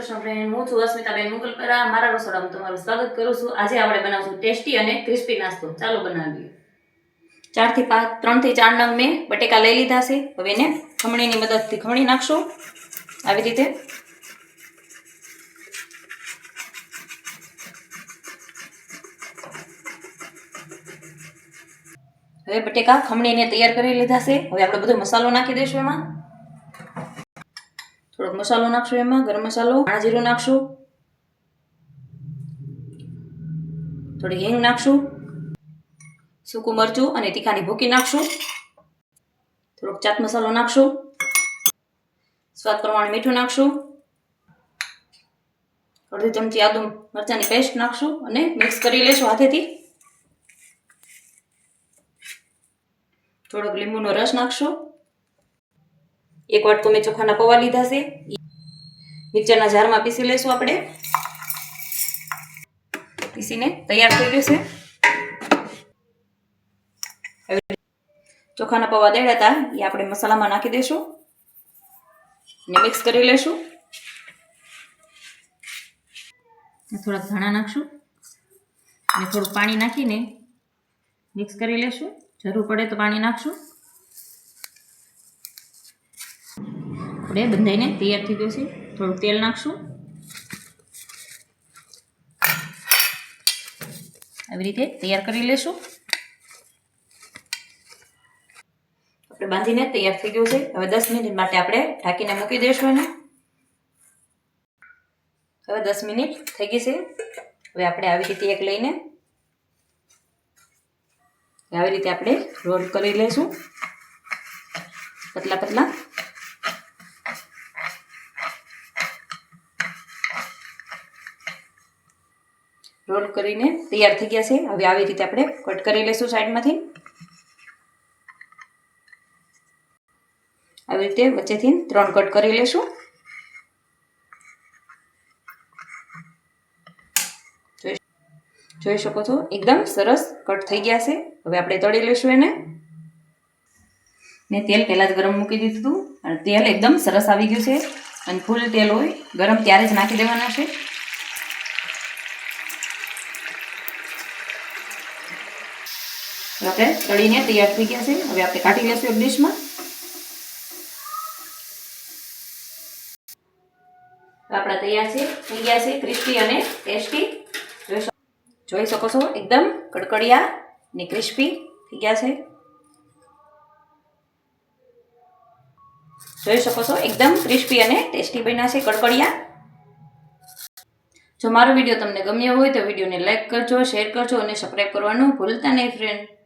Krishna friend હું છું અસ્મિતાબેન મુગલપરા મારા રસોડામાં તમારું સ્વાગત કરું છું. આજે આપણે બનાવશું ટેસ્ટી અને ક્રિસ્પી નાસ્તો. ચાલો બનાવીએ. ચારથી પાંચ, ત્રણથી ચાર નંગ મેં બટેકા લઈ લીધા છે. હવે એને ખમણીની મદદથી ખમણી નાખશું. આવી રીતે. હવે બટેકા ખમણીને તૈયાર કરી લીધા છે. હવે આપણે બધો મસાલો નાખી દઈશું એમાં. થોડોક મસાલો નાખશું એમાં, ગરમ મસાલો જીરું નાખશું. થોડી હિંગ નાખશું. સૂકું મરચું અને તીખાની ભૂકી નાખશું. થોડોક ચાટ મસાલો નાખશું. સ્વાદ પ્રમાણે મીઠું નાખશું. અડધી ચમચી આદુ મરચાંની પેસ્ટ નાખશું અને મિક્સ કરી લેશું હાથેથી. થોડોક લીંબુનો રસ નાખશું. એક વાટકો મેં ચોખાના પૌવા લીધા છે. મિક્સરના જારમાં પીસી લઈશું આપણે. પીસીને તૈયાર થઈ ગયું ચોખાના પૌવા દેડા હતા, એ આપણે મસાલામાં નાખી દઈશું ને મિક્સ કરી લઈશું. થોડાક ધાણા નાખશું. અને થોડુંક પાણી નાખીને મિક્સ કરી લેશું જરૂર પડે તો પાણી નાખશું. આપણે બંધાઈને તૈયાર થઈ ગયું છે. થોડું તેલ નાખશું. આવી રીતે તૈયાર કરી લેશું. આપણે બાંધીને તૈયાર થઈ ગયું છે. હવે દસ મિનિટ માટે આપણે ઢાંકીને મૂકી દઈશું એને. હવે દસ મિનિટ થઈ ગઈ છે. હવે આપણે આવી રીતે એક લઈને આવી રીતે આપણે રોલ કરી લઈશું પતલા પતલા. રોલ કરીને તૈયાર થઈ ગયા છે. હવે આવી રીતે આપણે કટ કરી લઈશું સાઈડમાંથી. આવી રીતે વચ્ચેથી ત્રણ કટ કરી લેશું જોઈ શકો છો, એકદમ સરસ કટ થઈ ગયા છે. હવે આપણે તળી લઈશું એને. મેં તેલ પહેલાં જ ગરમ મૂકી દીધું અને તેલ એકદમ સરસ આવી ગયું છે. અને ફૂલ તેલ હોય, ગરમ ત્યારે જ નાખી દેવાના છે. આપણે તળીને તૈયાર થઈ ગયા છે. હવે આપણે કાઢી લઈશું એક ડીશમાં. આપણા તૈયાર છે, થઈ ગયા છે ક્રિસ્પી અને ટેસ્ટી જોઈ શકો છો, એકદમ કડકડિયા ને ક્રિસ્પી થઈ ગયા છે. જોઈ શકો છો, એકદમ ક્રિસ્પી અને ટેસ્ટી બન્યા છે કડકડિયા. જો મારો વીડિયો તમને ગમ્યો હોય તો વિડીયોને લાઇક કરજો, શેર કરજો અને સબસ્ક્રાઈબ કરવાનું ભૂલતા નહીં ફ્રેન્ડ